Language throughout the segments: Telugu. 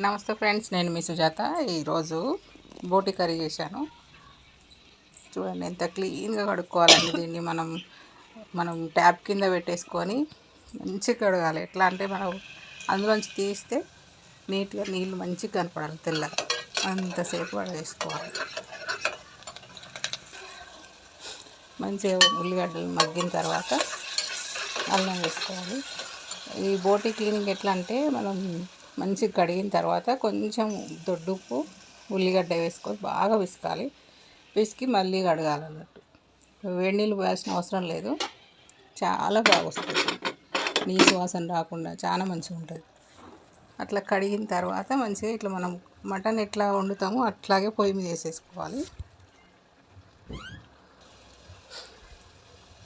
నమస్తే ఫ్రెండ్స్ నేను మీ సుజాత. ఈరోజు బోటి కర్రీ చేశాను. చూడండి ఎంత క్లీన్గా కడుక్కోవాలండి దీన్ని మనం. మనం ట్యాప్ కింద పెట్టేసుకొని మంచిగా కడగాలి. ఎట్లా అంటే మనం అందులోంచి తీస్తే నీట్గా నీళ్ళు మంచిగా కనపడాలి తెల్లగా. అంతసేపు వేసుకోవాలి మంచిగా ఉల్లిగడ్డలు మగ్గిన తర్వాత అల్లం వేసుకోవాలి. ఈ బోటి క్లీనింగ్ ఎట్లా అంటే మనం మంచిగా కడిగిన తర్వాత కొంచెం దొడ్డుప్పు ఉల్లిగడ్డ వేసుకొని బాగా విసకాలి విసికి మళ్ళీ కడగాలి అన్నట్టు. వేడి నీళ్ళు పోయాల్సిన అవసరం లేదు. చాలా బాగా వస్తుంది నీసు వాసన రాకుండా చాలా మంచిగా ఉంటుంది. అట్లా కడిగిన తర్వాత మంచిగా ఇట్లా మనం మటన్ ఎట్లా వండుతామో అట్లాగే పొయ్యి మీద వేసేసుకోవాలి.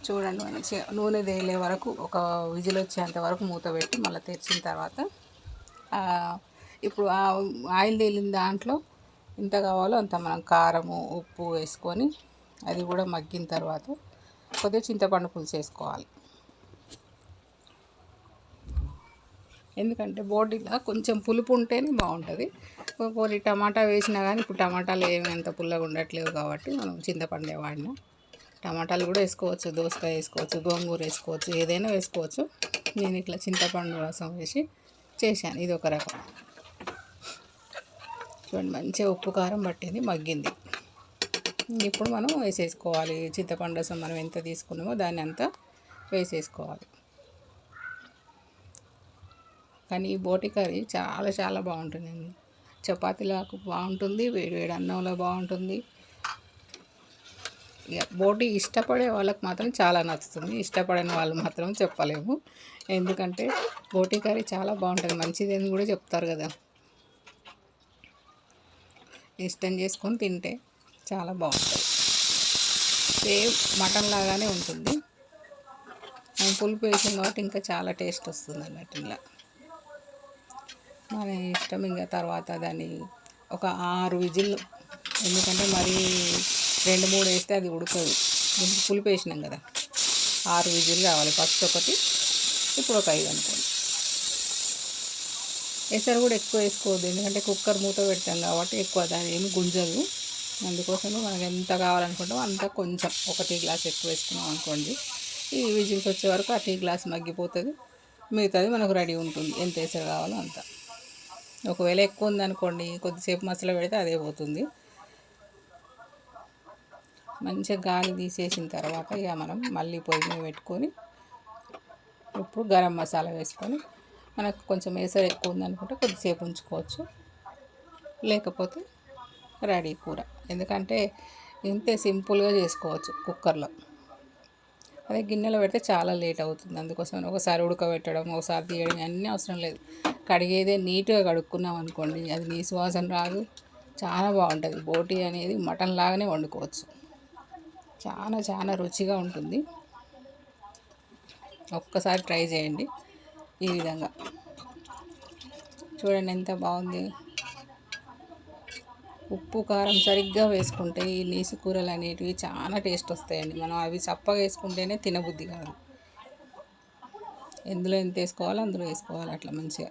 చూడండి మంచిగా నూనె తేలే వరకు ఒక విజిల్ వచ్చేంత వరకు మూత పెట్టి మళ్ళీ తెరిచిన తర్వాత ఇప్పుడు ఆయిల్ తేలిన దాంట్లో ఎంత కావాలో అంత మనం కారము ఉప్పు వేసుకొని అది కూడా మగ్గిన తర్వాత కొద్దిగా చింతపండు పులుసు వేసుకోవాలి. ఎందుకంటే బోడీలో కొంచెం పులుపు ఉంటేనే బాగుంటుంది. కొన్ని టమాటా వేసినా కానీ ఇప్పుడు టమాటాలు ఏమి అంత పుల్లగా ఉండట్లేవు కాబట్టి మనం చింతపండే వాడినా. టమాటాలు కూడా వేసుకోవచ్చు దోసకాయ వేసుకోవచ్చు గోంగూర వేసుకోవచ్చు ఏదైనా వేసుకోవచ్చు. నేను ఇట్లా చింతపండు రసం వేసి చేశాను. ఇది ఒక రకం. చూడండి మంచిగా ఉప్పు కారం పట్టింది మగ్గింది. ఇప్పుడు మనం వేసేసుకోవాలి. చింతపండు రసం మనం ఎంత తీసుకున్నామో దాన్ని అంతా వేసేసుకోవాలి. కానీ ఈ బోటి కర్రీ చాలా చాలా బాగుంటుందండి. చపాతీలకు బాగుంటుంది వేడి వేడి అన్నంలో బాగుంటుంది. ఇక బోటి ఇష్టపడే వాళ్ళకి మాత్రం చాలా నచ్చుతుంది. ఇష్టపడని వాళ్ళు మాత్రం చెప్పలేము. ఎందుకంటే బోటి కర్రీ చాలా బాగుంటుంది. మంచిది అని కూడా చెప్తారు కదా. ఇష్టం చేసుకొని తింటే చాలా బాగుంటుంది. సేమ్ మటన్ లాగానే ఉంటుంది. పులుపు వేసాం కాబట్టి ఇంకా చాలా టేస్ట్ వస్తుంది అన్నట్టు ఇలా. మన ఇష్టం ఇంకా తర్వాత దాన్ని ఒక ఆరు విజిల్ ఎందుకంటే మరీ రెండు మూడు వేస్తే అది ఉడకదు. దీనికి పులుపు వేసినాం కదా. ఆరు విజిల్ కావాలి ఫస్ట్ ఒకటి ఇప్పుడు ఒక ఐదు అనుకోండి. ఎసరు కూడా ఎక్కువ వేసుకోవద్దు. ఎందుకంటే కుక్కర్ మూత పెడతాం కాబట్టి ఎక్కువ దాని ఏమి గుంజదు. అందుకోసం మనకు ఎంత కావాలనుకుంటామో అంత కొంచెం. ఒక టీ గ్లాస్ ఎక్కువ వేసుకున్నాం అనుకోండి. ఈ విజిల్స్ వచ్చే వరకు ఆ టీ గ్లాస్ మగ్గిపోతుంది. మిగతాది మనకు రెడీ ఉంటుంది. ఎంత ఎసరు కావాలో అంత. ఒకవేళ ఎక్కువ ఉందనుకోండి కొద్దిసేపు మసాలా పెడితే అదే పోతుంది. మంచిగా గాలి తీసేసిన తర్వాత ఇక మనం మళ్ళీ పొయ్యి మీద పెట్టుకొని ఇప్పుడు గరం మసాలా వేసుకొని మనకు కొంచెం వేసరి ఎక్కువ ఉందనుకుంటే కొద్దిసేపు ఉంచుకోవచ్చు. లేకపోతే రెడీ కూర. ఎందుకంటే ఇంతే సింపుల్గా చేసుకోవచ్చు కుక్కర్లో. అదే గిన్నెలో పెడితే చాలా లేట్ అవుతుంది. అందుకోసం ఒకసారి ఉడకబెట్టడం ఒకసారి తీయడం అన్నీ అవసరం లేదు. కడిగేదే నీట్గా కడుక్కున్నాం అనుకోండి అది నీ సువాసన రాదు. చాలా బాగుంటుంది. బోటీ అనేది మటన్ లాగానే వండుకోవచ్చు. చాలా చాలా రుచిగా ఉంటుంది. ఒక్కసారి ట్రై చేయండి ఈ విధంగా. చూడండి ఎంత బాగుంది. ఉప్పు కారం సరిగ్గా వేసుకుంటే ఈ నీసు కూరలు అనేటివి చాలా టేస్ట్ వస్తాయండి. మనం అవి చప్పగా వేసుకుంటేనే తినబుద్ధి కాదు. ఎందులో ఎంత వేసుకోవాలో అందులో వేసుకోవాలి అట్లా మంచిగా.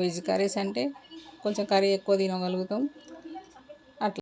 వెజ్ కర్రీస్ అంటే కొంచెం కర్రీ ఎక్కువ తినగలుగుతాం.